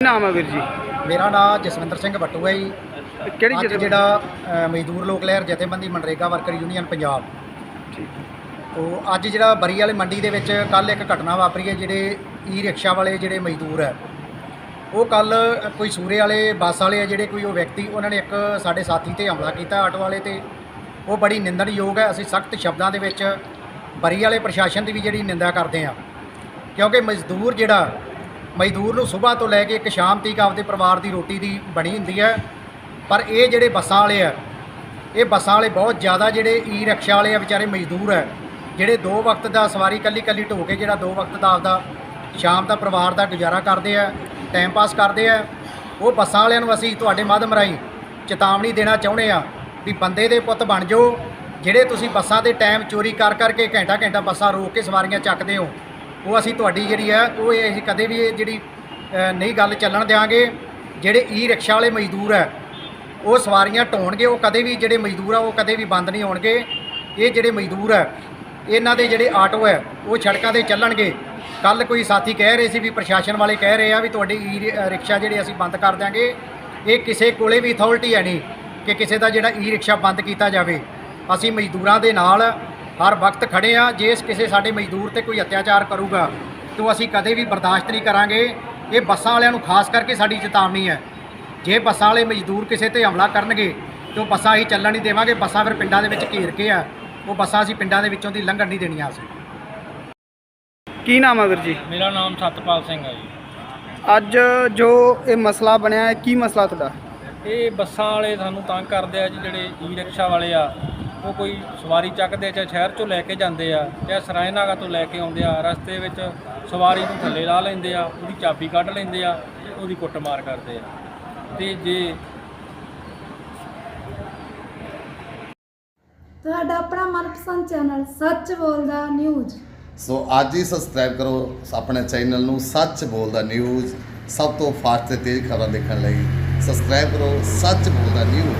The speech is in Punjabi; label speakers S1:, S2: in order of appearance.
S1: ਨਾਮ ਹੈ ਵੀਰ ਜੀ?
S2: ਮੇਰਾ ਨਾਮ ਜਸਵਿੰਦਰ ਸਿੰਘ ਬੱਟੂ ਹੈ ਜੀ।
S1: ਕਿਹੜੀ
S2: ਅੱਜ ਜਿਹੜਾ ਅ, ਮਜ਼ਦੂਰ ਲੋਕ ਲਹਿਰ ਜਥੇਬੰਦੀ ਮਨਰੇਗਾ ਵਰਕਰ ਯੂਨੀਅਨ ਪੰਜਾਬ। ਉਹ ਅੱਜ ਜਿਹੜਾ ਬਰੀ ਵਾਲੇ ਮੰਡੀ ਦੇ ਵਿੱਚ ਕੱਲ ਇੱਕ ਘਟਨਾ ਵਾਪਰੀ ਹੈ ਜਿਹੜੇ ਈ ਰਿਕਸ਼ਾ ਵਾਲੇ ਜਿਹੜੇ ਮਜ਼ਦੂਰ ਹੈ ਉਹ ਕੱਲ ਕੋਈ ਸੂਰੇ ਵਾਲੇ, ਬੱਸ ਵਾਲੇ ਆ ਜਿਹੜੇ ਕੋਈ ਉਹ ਵਿਅਕਤੀ, ਉਹਨਾਂ ਨੇ ਇੱਕ ਸਾਡੇ ਸਾਥੀ ਤੇ ਹਮਲਾ ਕੀਤਾ ਆਟੋ ਵਾਲੇ ਤੇ। ਉਹ ਬੜੀ ਨਿੰਦਣਯੋਗ ਹੈ। ਅਸੀਂ ਸਖਤ ਸ਼ਬਦਾਂ ਦੇ ਵਿੱਚ ਬਰੀ ਵਾਲੇ ਪ੍ਰਸ਼ਾਸਨ ਦੀ ਵੀ ਜਿਹੜੀ ਨਿੰਦਾ ਕਰਦੇ ਹਾਂ। ਕਿਉਂਕਿ ਮਜ਼ਦੂਰ ਜਿਹੜਾ, ਮਜ਼ਦੂਰ ਨੂੰ ਸਵੇਰ ਤੋਂ ਲੈ ਕੇ ਇੱਕ ਸ਼ਾਮ ਤੱਕ ਆਪਦੇ ਪਰਿਵਾਰ ਦੀ ਰੋਟੀ ਦੀ ਬਣੀ ਹੁੰਦੀ ਹੈ। ਪਰ ਇਹ ਜਿਹੜੇ ਬੱਸਾਂ ਵਾਲੇ ਆ, ਇਹ ਬੱਸਾਂ ਵਾਲੇ ਬਹੁਤ ਜ਼ਿਆਦਾ ਜਿਹੜੇ ਈ ਰਿਕਸ਼ਾ ਵਾਲੇ ਆ, ਵਿਚਾਰੇ ਮਜ਼ਦੂਰ ਹੈ। ਜਿਹੜੇ ਦੋ ਵਕਤ ਦਾ ਸਵਾਰੀ ਕੱਲੀ ਕੱਲੀ ਢੋ ਕੇ ਜਿਹੜਾ ਦੋ ਵਕਤ ਦਾ ਆਪਦਾ ਸ਼ਾਮ ਦਾ ਪਰਿਵਾਰ ਦਾ ਗੁਜ਼ਾਰਾ ਕਰਦੇ ਆ ਟਾਈਮ ਪਾਸ ਕਰਦੇ ਆ। ਉਹ ਬੱਸਾਂ ਵਾਲਿਆਂ ਨੂੰ ਅਸੀਂ ਤੁਹਾਡੇ ਮਾਧਿਅਮ ਰਾਹੀਂ ਚੇਤਾਵਨੀ ਦੇਣਾ ਚਾਹੁੰਦੇ ਆ ਵੀ ਬੰਦੇ ਦੇ ਪੁੱਤ ਬਣ ਜਾਓ, ਜਿਹੜੇ ਤੁਸੀਂ ਬੱਸਾਂ ਦੇ ਟਾਈਮ ਚੋਰੀ ਕਰ ਕਰਕੇ ਘੰਟਾ ਘੰਟਾ ਬੱਸਾਂ ਰੋਕ ਕੇ ਸਵਾਰੀਆਂ ਚੱਕਦੇ ਹੋ, ਉਹ ਅਸੀਂ ਤੁਹਾਡੀ ਜਿਹੜੀ ਹੈ ਉਹ ਇਹ ਕਦੇ ਵੀ ਇਹ ਜਿਹੜੀ ਨਹੀਂ ਗੱਲ ਚੱਲਣ ਦਿਆਂਗੇ। ਜਿਹੜੇ ਈ ਰਿਕਸ਼ਾ ਵਾਲੇ ਮਜ਼ਦੂਰ ਹੈ ਉਹ ਸਵਾਰੀਆਂ ਢੋਣਗੇ, ਉਹ ਕਦੇ ਵੀ ਜਿਹੜੇ ਮਜ਼ਦੂਰ ਆ, ਉਹ ਕਦੇ ਵੀ ਬੰਦ ਨਹੀਂ ਹੋਣਗੇ। ਇਹ ਜਿਹੜੇ ਮਜ਼ਦੂਰ ਹੈ ਇਹਨਾਂ ਦੇ ਜਿਹੜੇ ਆਟੋ ਹੈ ਉਹ ਸੜਕਾਂ ਤੇ ਚੱਲਣਗੇ। ਕੱਲ ਕੋਈ ਸਾਥੀ ਕਹਿ ਰਹੇ ਸੀ ਵੀ ਪ੍ਰਸ਼ਾਸਨ ਵਾਲੇ ਕਹਿ ਰਹੇ ਆ ਵੀ ਤੁਹਾਡੀ ਈ ਰਿ- ਰਿਕਸ਼ਾ ਜਿਹੜੇ ਅਸੀਂ ਬੰਦ ਕਰ ਦਿਆਂਗੇ, ਇਹ ਕਿਸੇ ਕੋਲੇ ਵੀ ਅਥਾਰਟੀ ਹੈ ਨਹੀਂ ਕਿ ਕਿਸੇ ਦਾ ਜਿਹੜਾ ਈ ਰਿਕਸ਼ਾ ਬੰਦ ਕੀਤਾ ਜਾਵੇ। ਅਸੀਂ ਮਜ਼ਦੂਰਾਂ ਦੇ ਨਾਲ ਹਰ ਵਕਤ ਖੜੇ ਆ, ਜੇ ਕਿਸੇ ਸਾਡੇ ਮਜ਼ਦੂਰ ਤੇ ਕੋਈ ਅਤਿਆਚਾਰ ਕਰੂਗਾ, ਤਾਂ ਅਸੀਂ ਕਦੇ ਵੀ ਬਰਦਾਸ਼ਤ ਨਹੀਂ ਕਰਾਂਗੇ। ਇਹ ਬੱਸਾਂ ਵਾਲਿਆਂ ਨੂੰ ਖਾਸ ਕਰਕੇ ਸਾਡੀ ਚੇਤਾਵਨੀ ਹੈ। ਜੇ ਬੱਸਾਂ ਵਾਲੇ ਮਜ਼ਦੂਰ ਕਿਸੇ ਤੇ ਹਮਲਾ ਕਰਨਗੇ, ਤਾਂ ਉਹ ਬੱਸਾਂ ਅਸੀਂ ਚੱਲਣ ਨਹੀਂ ਦੇਵਾਂਗੇ, ਬੱਸਾਂ ਫਿਰ ਪਿੰਡਾਂ ਦੇ ਵਿੱਚ ਘੇਰ ਕੇ ਆ। ਉਹ ਬੱਸਾਂ ਅਸੀਂ ਪਿੰਡਾਂ ਦੇ ਵਿੱਚੋਂ ਦੀ ਲੰਘਣ ਨਹੀਂ ਦੇਣੀਆਂ ਅਸੀਂ।
S1: ਕੀ ਨਾਮ ਹੈ ਵੀਰ ਜੀ?
S3: ਮੇਰਾ ਨਾਮ ਸਤਪਾਲ ਸਿੰਘ ਹੈ ਜੀ।
S1: ਅੱਜ ਜੋ ਇਹ ਮਸਲਾ ਬਣਿਆ ਹੈ ਕੀ ਮਸਲਾ ਤੁਹਾਡਾ?
S3: ਇਹ ਬੱਸਾਂ ਵਾਲੇ ਸਾਨੂੰ ਤੰਗ ਕਰਦੇ ਆ ਜੀ ਜਿਹੜੇ ਈ ਰਿਕਸ਼ਾ ਵਾਲੇ ਆ ਉਹ ਕੋਈ ਸਵਾਰੀ ਚੱਕਦੇ ਆ, ਚਾਹੇ ਸ਼ਹਿਰ ਚੋਂ ਲੈ ਕੇ ਜਾਂਦੇ ਆ ਚਾਹੇ ਸਰਾਇਨਾਗਾ ਤੋਂ ਲੈ ਕੇ ਆਉਂਦੇ ਆ ਰਸਤੇ ਵਿੱਚ ਸਵਾਰੀ ਨੂੰ ਥੱਲੇ ਲਾ ਲੈਂਦੇ ਆ ਉਹਦੀ ਚਾਬੀ ਕੱਢ ਲੈਂਦੇ ਆ ਤੇ ਉਹਦੀ ਕੁੱਟਮਾਰ ਕਰਦੇ ਆ। ਤੇ ਜੇ
S4: ਤੁਹਾਡਾ ਆਪਣਾ ਮਨਪਸੰਦ ਚੈਨਲ ਸੱਚ ਬੋਲਦਾ ਨਿਊਜ਼।
S5: ਸੋ ਅੱਜ ਹੀ ਸਬਸਕ੍ਰਾਈਬ ਕਰੋ ਆਪਣੇ ਚੈਨਲ ਨੂੰ, ਸੱਚ ਬੋਲਦਾ ਨਿਊਜ਼ ਸਭ ਤੋਂ ਫਾਸਟ ਤੇ ਤੇਜ਼ ਖਬਰਾਂ ਦੇਖਣ ਲਈ। ਸਬਸਕ੍ਰਾਈਬ ਕਰੋ, ਸੱਚ ਬੋਲਦਾ ਨਿਊਜ਼